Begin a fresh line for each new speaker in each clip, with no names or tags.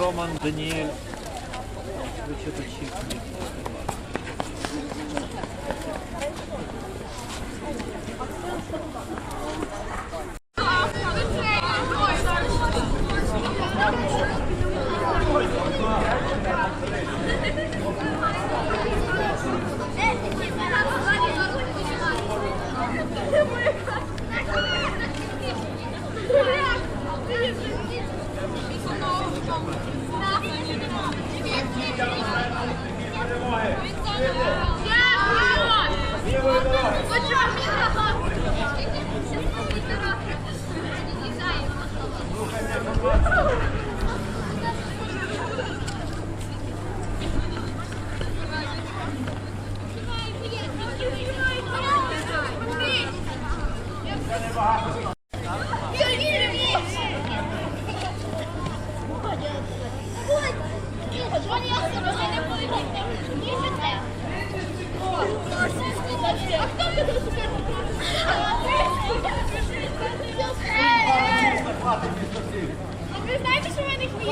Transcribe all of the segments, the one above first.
Роман Даніель. Ви що тут чіпні?
Ви в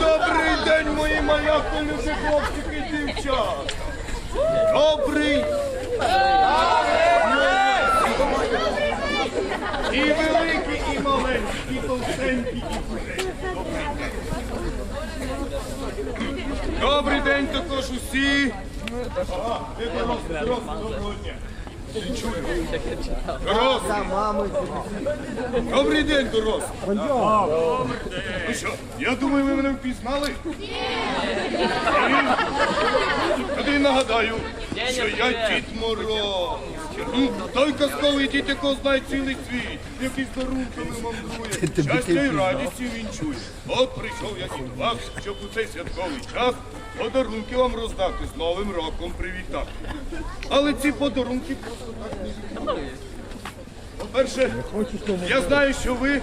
Добрий день, мої маляки, любі хлопчики і дівчат! Добрий! І великі, і маленькі, і товстенькі, і худенькі. Добрий день також усі. Ага, ти дорослий, дорослий, доброго дня. Не чую. Дорос! Добрий день, Дорос! Ну що, я думаю, ви мене впізнали? Ні. Тоді нагадаю, що я Дід Мороз. Той казковий дід, якого знає цілий світ, який дарунками мандрує, щастя і радістю він чує. От прийшов я до вас, щоб у цей святковий час подарунки вам роздати, з Новим роком привітати. Але ці подарунки просто так не по-перше, я знаю, що ви е?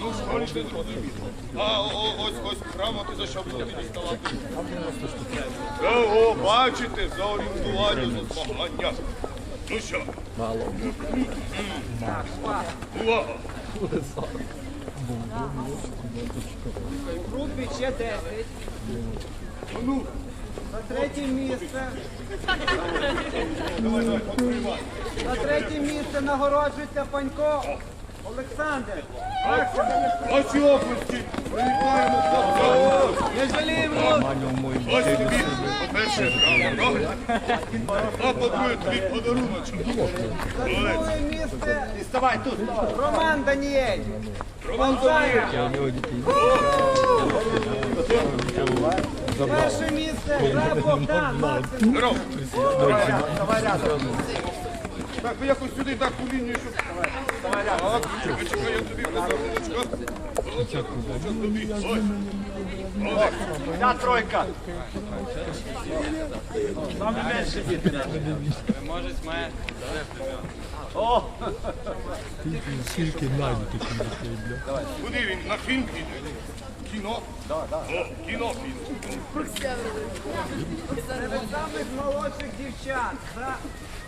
Ну, в школі ти зрозуміло. А о, ось ось грамоти за що будете діставати. О, бачите, за орієнтування, за змагання. Ну що? Мало. Увага!
Групі ще 10.
Ну,
На третє місце.
давай, давай, потримай.
На третє місце нагороджується Панько Олександр.
Ваші області привітаємо хлопця.
Не жаліємо.
Ось тобі, по-перше, грамота, а по-друге, тобі подаруночок.
За
Молодець.
друге місце. Ставай тут. Роман Даніель.
Роман.
Перше місце. Богдан Максим.
Здоров. Так, ви якось сюди так по лінію, щоб... Так, чекай, чекай, я тобі подаруночка. Подаруночок тобі. Ой. Молодець.
Я тройка.
Куди він? На фільм піде? Кіно? О, кіно піде.
Серед самих молодших дівчат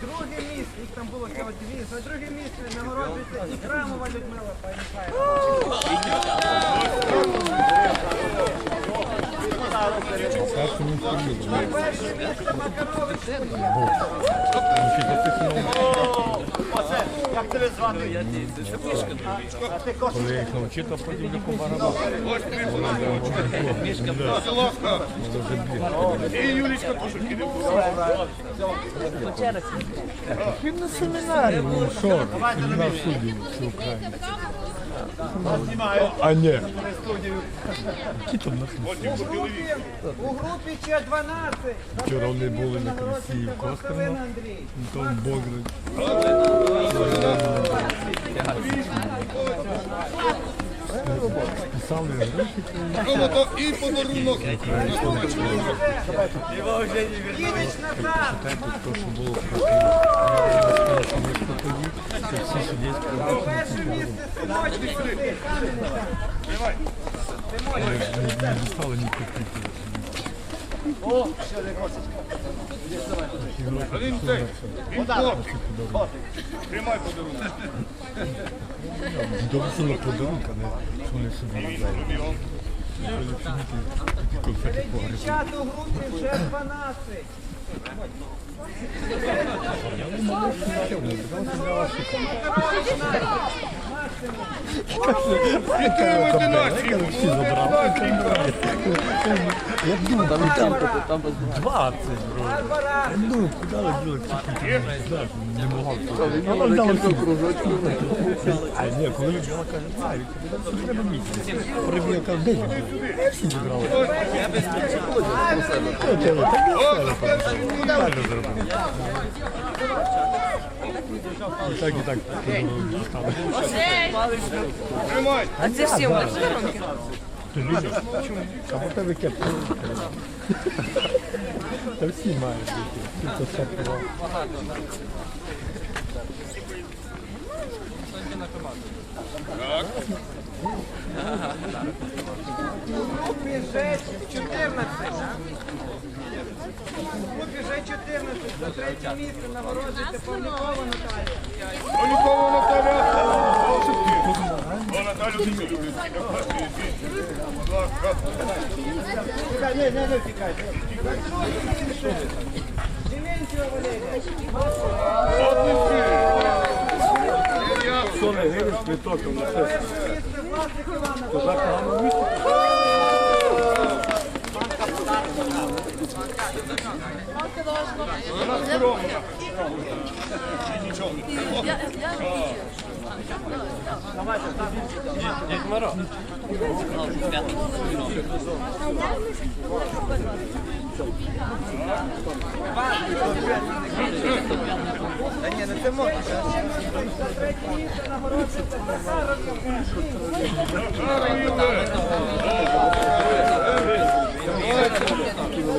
Друге місце, їх там було всього дві. За друге місце нагороджується і Крамова Людмила Панікаєва. За перше місце Макарович
тебе звати? А ти кошик?
Ось ти Будь ласка. І Юлічка теж піде.
А ні,
Які там телевізору.
у групі ще 12.
вчора вони були на
Москалин Андрій.
там Богдан. Гроші,
і подарунок.
Їдеш назад. місце синочник Андрій Кам'янець.
не ні
він цей. Він. Тримай подарунок.
Довсила подарунка, не що вони собі не взяли.
Бігом.
Конфети погребли.
Дівчат у групі вже 12.
Підтримуйте
Всі забрали. Я думав, там, там 20, бро. Ну, куди ви діли не могла. Вона дала всі кружочки. А ні, коли Людмила каже, царі, тобі треба місце. Прибіг, каже, де він? Я всі зібрали. Правильно зробили. І так, і так. стали.
Тримай.
А це всі подарунки?
Ти любиш? А по тебе кепка. Та всі мають бути. Ти це все
групі вже 14. Вже 14. За третє місце нагороджується Павлікова Наталія.
Полюкова Наталя. О, Наталю дуже люблю. Будь ласка.
Чекай, не, не, не втікай.
Дементьєва Валерія.
Отличний.
Перше місце Власик Івана.
Вона скромна. І нічого не
Та ні, ну це можна.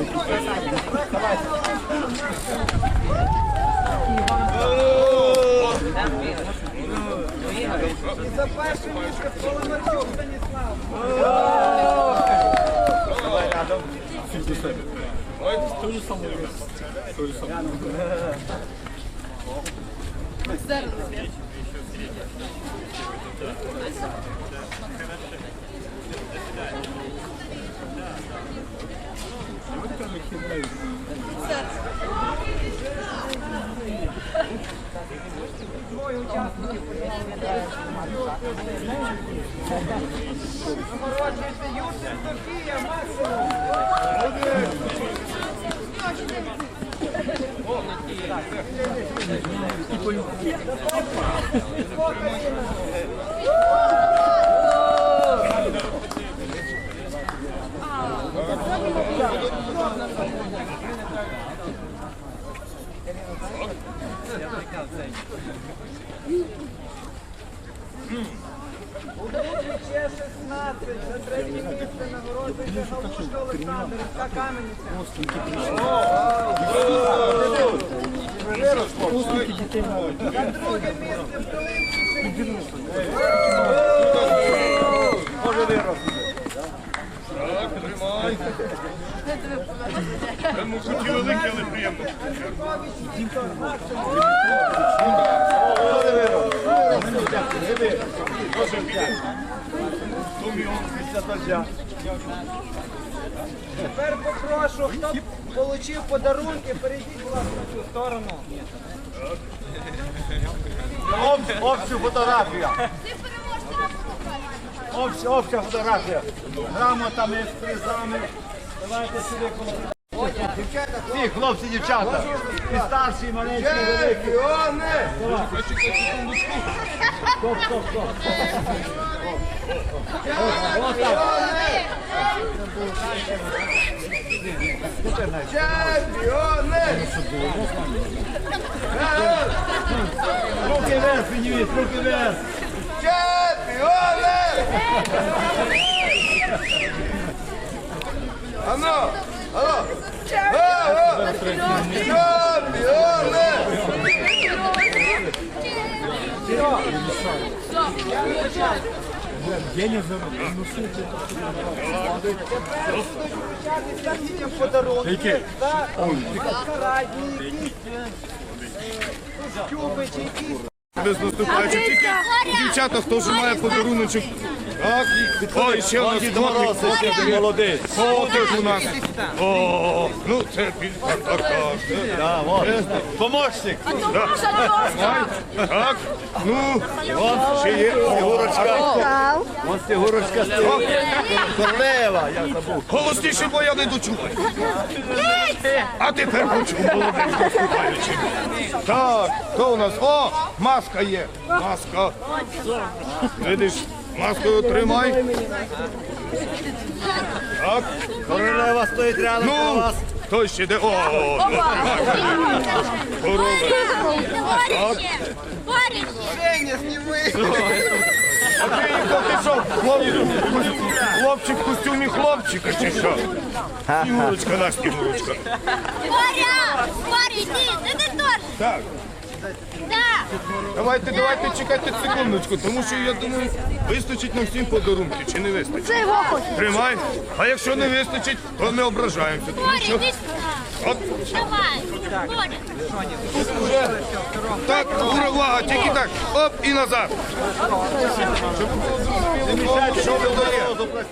За третє місце нагороджується Захаров І за перше місце Поломарчук Станіслав. Двоє учасників. Нагороджується Юсиф Софія Максимум. У ще 16. За третє місце нагороджується Галушка Олександр із Кам'яниця. За друге місце Вдолинський Сергій.
Так, тримай.
Тепер попрошу, хто отримав подарунки, перейдіть, будь ласка, на цю сторону.
Общу фотографію.
Ти переможця на фото.
Обща, обща фотографія. Грамотами, з призами. Давайте сюди коло. Всі хлопці, дівчата. І старші, і маленькі, і великі. Стоп, стоп, стоп. Руки вверх, підніміть, руки вверх.
Ано! Ано! Ано! Чемпіони!
Вручатися дітям подарунки. Так, маскарадні, якісь е, е, костюми чи якісь
Без наступаючи. Тільки дівчата, хто вже має подаруночок. Так, ой, ще у нас котик.
Молодець.
Котик у нас. О, ну це більше так, так.
Помощник.
Так, ну, ще є
Снігурочка. Ось Снігурочка стоїть. Королева, я забув.
Голосніше, бо я не дочув. А тепер почув, молодець наступаючи. Так, хто у нас? О, маска є. Маска. Видиш, маску тримай. Так,
Королева стоїть рядом на
ну,
вас.
хто ще де? О, а ти їхав, ти що, хлоп- хлопчик в костюмі хлопчика чи що? Снігурочка, наш Снігурочка.
Боря! Боря, йди, це ти теж.
Так.
Да.
Давайте, давайте чекайте секундочку, тому що я думаю, вистачить нам всім подарунки, чи не вистачить?
Це його хоче.
Тримай. А якщо не вистачить, то не ображаємося. Тому що от
Давай. Боря.
так, ура, увага, тільки так. Оп і назад. Щоб було зрозуміло, що ви даєте.